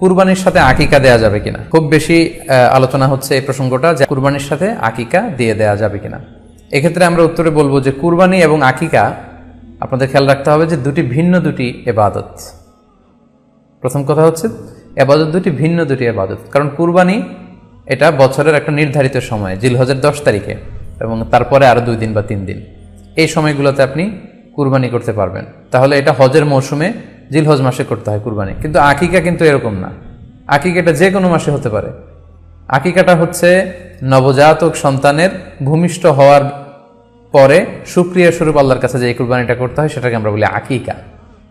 কুরবানির সাথে আকিকা দেয়া যাবে কিনা? খুব বেশি আলোচনা হচ্ছে এই প্রসঙ্গটা যে কুরবানির সাথে আকিকা দিয়ে দেয়া যাবে কিনা। এক্ষেত্রে আমরা উত্তরে বলব যে কুরবানি এবং আকিকা আপনাদের খেয়াল রাখতে হবে যে দুটি ভিন্ন দুটি এবাদত। প্রথম কথা হচ্ছে, এবাদত দুটি ভিন্ন দুটি এবাদত। কারণ কুরবানি এটা বছরের একটা নির্ধারিত সময়, জিলহজের দশ তারিখে এবং তারপরে আরও দুই দিন বা তিন দিন। এই সময়গুলোতে আপনি কুরবানি করতে পারবেন। তাহলে এটা হজের মৌসুমে জিলহজ মাসে করতে হয় কুরবানি। কিন্তু আকিকা কিন্তু এরকম না। আকিকাটা যে কোনো মাসে হতে পারে। আকিকাটা হচ্ছে নবজাতক সন্তানের ভূমিষ্ঠ হওয়ার পরে সুক্রিয়া স্বরূপ আল্লাহর কাছে যে কুরবানিটা করতে হয়, সেটাকে আমরা বলি আকিকা।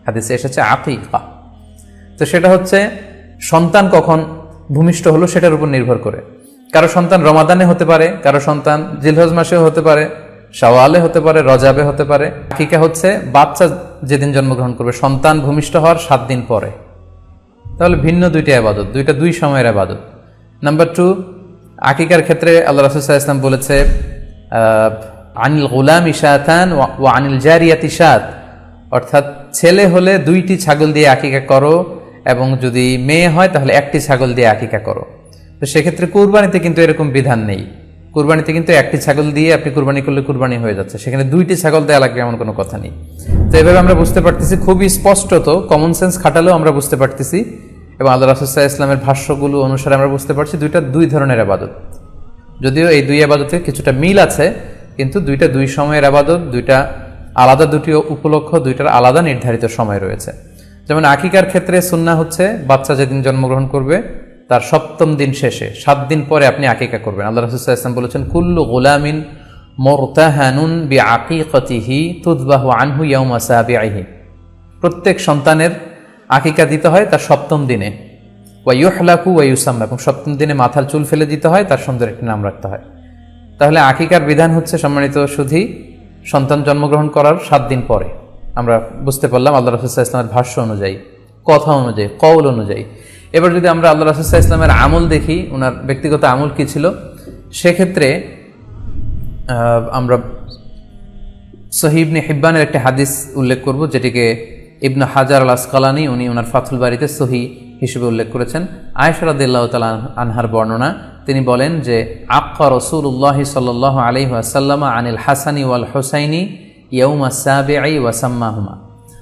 হাদিসে এসেছে আকিকা। তো সেটা হচ্ছে সন্তান কখন ভূমিষ্ঠ হলো সেটার উপর নির্ভর করে। কারও সন্তান রমাদানে হতে পারে, কারও সন্তান জিলহজ মাসেও হতে পারে শাওয়ালে হতে পারে, রজাবে হতে পারে। আকিকা হচ্ছে বাচ্চা যেদিন জন্মগ্রহণ করবে, সন্তান ভূমিষ্ঠ হওয়ার সাত দিন পরে। তাহলে ভিন্ন দুইটা আবাদত দুইটা দুই সময়ের আবাদত নাম্বার টু আকিকার ক্ষেত্রে আল্লাহ রাসুসাহ ইসলাম বলেছে আনিল গোলাম ইশাতান ও আনিল জারিয়াত ইশাত অর্থাৎ ছেলে হলে দুইটি ছাগল দিয়ে আকিকা করো এবং যদি মেয়ে হয় তাহলে একটি ছাগল দিয়ে আকিকা করো। তো সেক্ষেত্রে কুরবানিতে কিন্তু এরকম বিধান নেই। কুরবানিতে কিন্তু একটি ছাগল দিয়ে আপনি কুরবানি করলে কুরবানি হয়ে যাচ্ছে। সেখানে দুইটি ছাগল দেওয়া লাগবে এমন কোনো কথা নেই। তো এভাবে আমরা বুঝতে পারতেছি, খুবই স্পষ্টত কমন সেন্স খাটালেও আমরা বুঝতে পারতেছি এবং আল্লাহ রাসুসাহ ইসলামের ভাষ্যগুলো অনুসারে আমরা বুঝতে পারছি দুইটা দুই ধরনের আবাদত। যদিও এই দুই আবাদতে কিছুটা মিল আছে, কিন্তু দুইটা দুই সময়ের আবাদত, দুইটা আলাদা দুটি উপলক্ষ, দুইটার আলাদা নির্ধারিত সময় রয়েছে। যেমন আকিকার ক্ষেত্রে সুন্না হচ্ছে, বাচ্চা যেদিন জন্মগ্রহণ করবে তার সপ্তম দিন শেষে, সাত দিন পরে আপনি আকিকা করবেন। আল্লাহ রসুল্লাহ ইসলাম বলেছেন, কুল্লু গোলামিন মোরতাহানুন বি আকিকতিহি তুদবাহু আনহু ইয়াউমা সাবিআহি প্রত্যেক সন্তানের আকিকা দিতে হয় তার সপ্তম দিনে। ওয়াইহলাকু ওয়াইউসাম্মা এবং সপ্তম দিনে মাথার চুল ফেলে দিতে হয়, তার সুন্দর একটি নাম রাখতে হয়। তাহলে আকিকার বিধান হচ্ছে সম্মানিত সুধী, সন্তান জন্মগ্রহণ করার সাত দিন পরে। আমরা বুঝতে পারলাম আল্লাহ রসুল্লাহ ইসলামের ভাষ্য অনুযায়ী, কথা অনুযায়ী, কৌল অনুযায়ী। এবার যদি আমরা আল্লাহ রসুল্লাহ ইসলামের আমল দেখি ওনার ব্যক্তিগত আমল কী ছিল? সেক্ষেত্রে আমরা সহিবনে হিব্বানের একটি হাদিস উল্লেখ করব, যেটিকে ইবনু হাজার আল আসকালানি উনি ওনার ফাথুল বাড়িতে সহি হিসেবে উল্লেখ করেছেন। আয়সরাদিল্লাহ তালা আনহার বর্ণনা, তিনি বলেন যে, আক্কা রসুল্লাহ সাল আলি আসাল্লামা আনিল হাসানি ওয়াল হোসাইনি ইয়ৌমা সাবে আই ওয়াসাম্মাহুমা।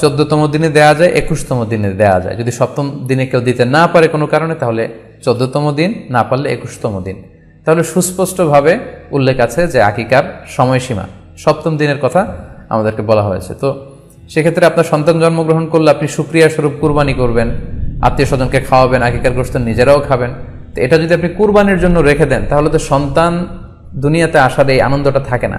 চোদ্দতম দিনে দেয়া যায়, একুশতম দিনে দেয়া যায়। যদি সপ্তম দিনে কেউ দিতে না পারে কোনো কারণে, তাহলে চোদ্দতম দিন না পারলে একুশতম দিন। তাহলে সুস্পষ্টভাবে উল্লেখ আছে যে আকিকার সময়সীমা। সপ্তম দিনের কথা আমাদেরকে বলা হয়েছে। তো সেক্ষেত্রে আপনার সন্তান জন্মগ্রহণ করলে আপনি সুক্রিয়া স্বরূপ কুরবানি করবেন, আত্মীয় স্বজনকে খাওয়াবেন, আকিকার গোষ্ঠ নিজেরাও খাবেন। তো এটা যদি আপনি কুরবানির জন্য রেখে দেন, তাহলে তো সন্তান দুনিয়াতে আসার এই আনন্দটা থাকে না।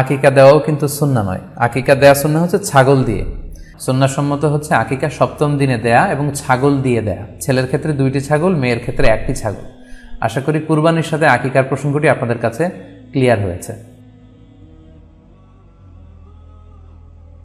আকিকা দেওয়াও কিন্তু সুন্না নয়। আকিকা দেয়া সুন্না হচ্ছে ছাগল দিয়ে। সন্ন্যাসম্মত হচ্ছে আকিকা সপ্তম দিনে দেয়া এবং ছাগল দিয়ে দেয়া। ছেলের ক্ষেত্রে দুইটি ছাগল, মেয়ের ক্ষেত্রে একটি ছাগল। আশা করি কুরবানির সাথে আকিকার প্রসঙ্গটি আপনাদের কাছে ক্লিয়ার হয়েছে।